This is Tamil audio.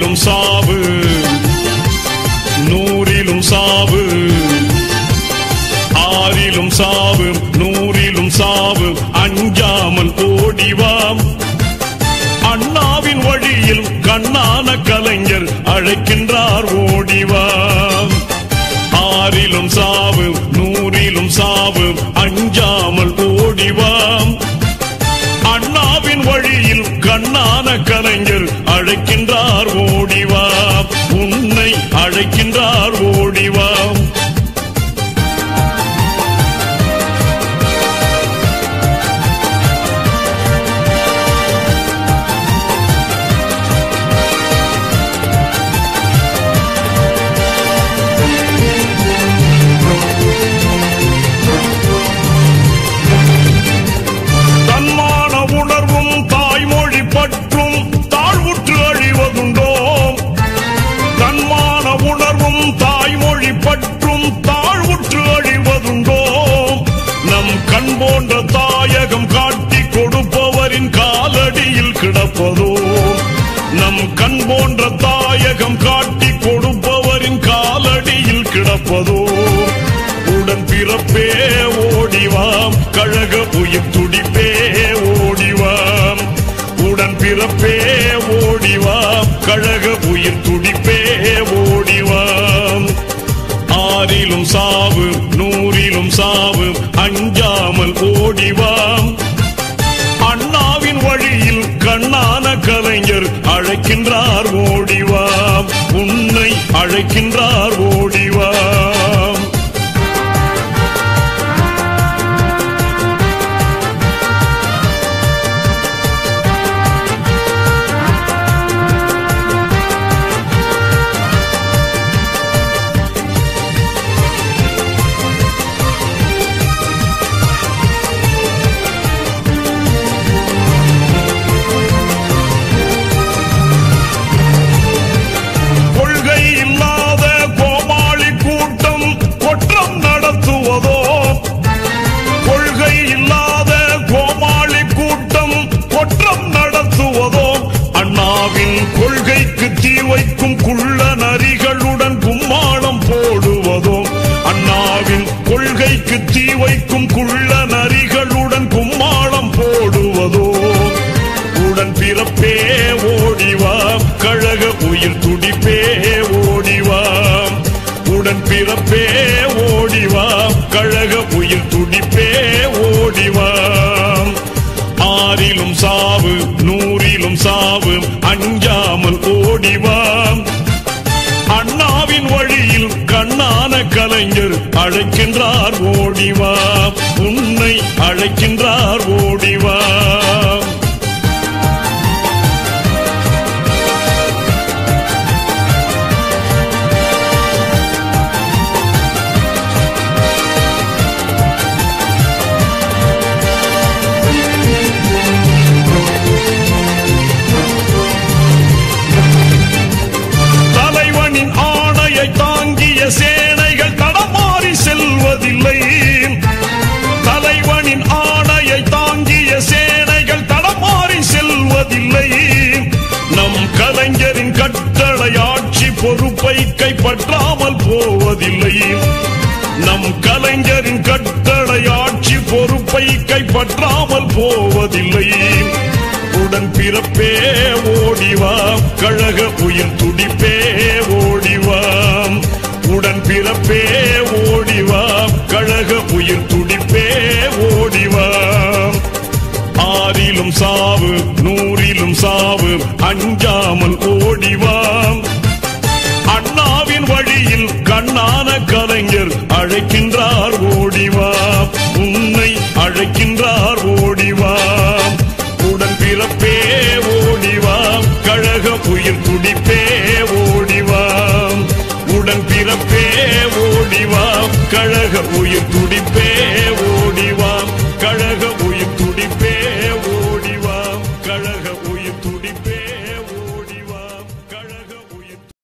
நூறிலும் சாவு நூறிலும் சாவு. ஆறிலும் சாவு நூறிலும் சாவு. அஞ்சாமல் ஓடிவாம் அண்ணாவின் வழியில் கண்ணான கலைஞர் அழைக்கின்றார் ஓடிவாம் ஆறிலும் சாவு நூறிலும் சாவு. அஞ்சாமல் ஓடிவாம் அண்ணாவின் வழியில் கண்ணான கலைஞர் அழைக்கின்ற அழைக்கின்றார் ஓடிவாம் தாய்மொழி பற்றும் தாழ்வுற்று அழிவதுண்டோ? நம் கண் போன்ற தாயகம் காட்டி கொடுப்பவரின் காலடியில் கிடப்பதோ? நம் கண் போன்ற தாயகம் காட்டி கொடுப்பவரின் காலடியில் கிடப்பதோ? உடன் பிறப்பே ஓடிவாம் கழக உயிர் துடிப்பே ஓடிவாம் உடன் பிறப்பே ஓடிவாம் கழக கலைஞர் அழைக்கின்றார் ஓடிவாம் உன்னை அழைக்கின்றார் ஓடிவாம் கொள்கைக்கு தீ வைக்கும் குள்ள நரிகளுடன் கும்மாளம் போடுவதோ? உடன் பிறப்பே ஓடிவாம் கழக உயிர் துடிப்பே ஓடிவாம் உடன் பிறப்பே ஓடிவாம் கழக உயிர் துடிப்பே ஓடிவாம் ஆறிலும் சாவு நூறிலும் சாவு அஞ்சா கலைஞர் அழைக்கின்றார் ஓடிவா உன்னை அழைக்கின்றார் ஓடிவா பொறுப்பை கைப்பற்றாமல் போவதில்லை. நம் கலைஞரின் கட்டளை ஆட்சி பொறுப்பை கைப்பற்றாமல் போவதில்லை. உடன் பிறப்பே ஓடிவாம் கழக உயிர் துடிப்பே ஓடிவாம் உடன் பிறப்பே ஓடிவாம் கழக உயிர் துடிப்பே ஓடிவாம் ஆறிலும் சாவு நூறிலும் சாவு அஞ்சாமல் ஓடிவாம் கலைஞர் அழைக்கின்றார் ஓடிவா உன்னை அழைக்கின்றார் ஓடிவா உடன் பிறப்பே ஓடிவா கழக உயிர் குடிப்பே ஓடிவா உடன் பிறப்பே ஓடிவா கழக உயிர் துடிப்பே